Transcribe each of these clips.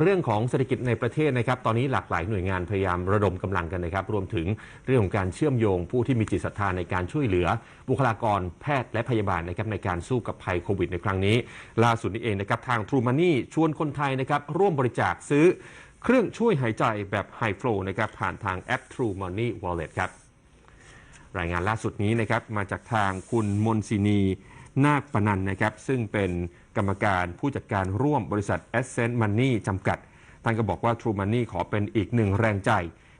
เรื่องของเศรษฐกิจในประเทศนะครับ ตอนนี้หลากหลายหน่วยงานพยายามระดมกำลังกันนะครับ รวมถึงเรื่องของการเชื่อมโยงผู้ที่มีจิตศรัทธาในการช่วยเหลือ บุคลากรแพทย์และพยาบาลนะครับในการสู้กับภัยโควิดในครั้งนี้ ล่าสุดนี้เองนะครับ ทาง True Money ชวนคนไทยนะครับ ร่วมบริจาคซื้อเครื่องช่วยหายใจแบบ High Flow นะครับผ่านทางแอป True Money Wallet ครับรายงานล่าสุดนี้นะครับมาจากทางคุณมนศินี นาคปนันนะครับซึ่งเป็นกรรมการผู้จัดการร่วมบริษัท Ascent Money จำกัด ท่านก็บอกว่า True Money ขอเป็นอีกหนึ่งแรงใจ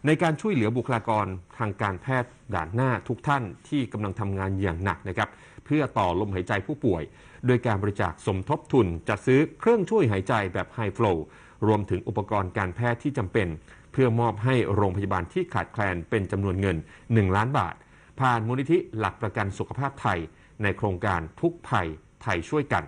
ในการช่วยเหลือบุคลากรทางการแพทย์ด่านหน้าทุกท่านที่กำลังทำงานอย่างหนักนะครับเพื่อต่อลมหายใจผู้ป่วย โดยการบริจาคสมทบทุน จัดซื้อเครื่องช่วยหายใจแบบ High Flow รวมถึงอุปกรณ์การแพทย์ที่จำเป็น เพื่อมอบให้โรงพยาบาลที่ขาดแคลนเป็นจำนวนเงิน 1 ล้านบาท ผ่านมูลนิธิหลักประกันสุขภาพไทย ในโครงการทุกภัยไทยช่วยกัน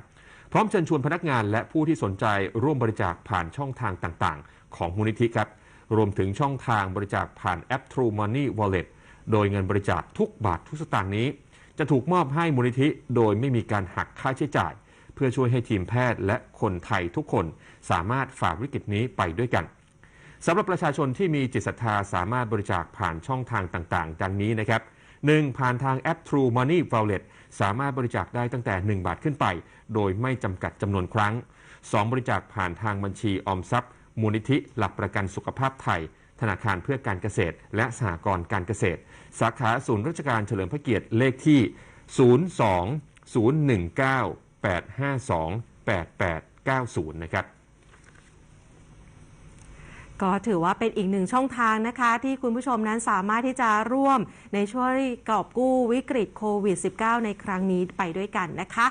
พร้อมเชิญชวนพนักงานและผู้ที่สนใจร่วมบริจาคผ่านช่องทางต่างๆ ของมูลนิธิครับ รวมถึงช่องทางบริจาคผ่านแอป True Money Wallet โดยเงินบริจาคทุกบาททุกสตางค์นี้ จะถูกมอบให้มูลนิธิโดยไม่มีการหักค่าใช้จ่าย เพื่อช่วยให้ทีมแพทย์และคนไทยทุกคน สามารถฝ่าวิกฤตนี้ไปด้วยกันสำหรับประชาชนที่มีจิตศรัทธาสามารถบริจาคผ่านช่องทางต่างๆ ดังนี้นะครับ 1. ผ่านทางแอป True Money Wallet สามารถบริจาคได้ตั้งแต่ 1 บาทขึ้นไป โดยไม่จำกัดจำนวนครั้ง 2. บริจาคผ่านทางบัญชีออมทรัพย์ มูลนิธิหลักประกันสุขภาพไทย ธนาคารเพื่อการเกษตร และสหกรณ์การเกษตร สาขาศูนย์ราชการเฉลิมพระเกียรติเลขที่ 02-019-852-8890 นะครับ ก็ถือว่าเป็นอีกหนึ่งช่องทางนะคะ ที่คุณผู้ชมนั้นสามารถที่จะร่วมในช่วยกอบกู้วิกฤตโควิด -19 ในครั้งนี้ไปด้วยกันนะคะ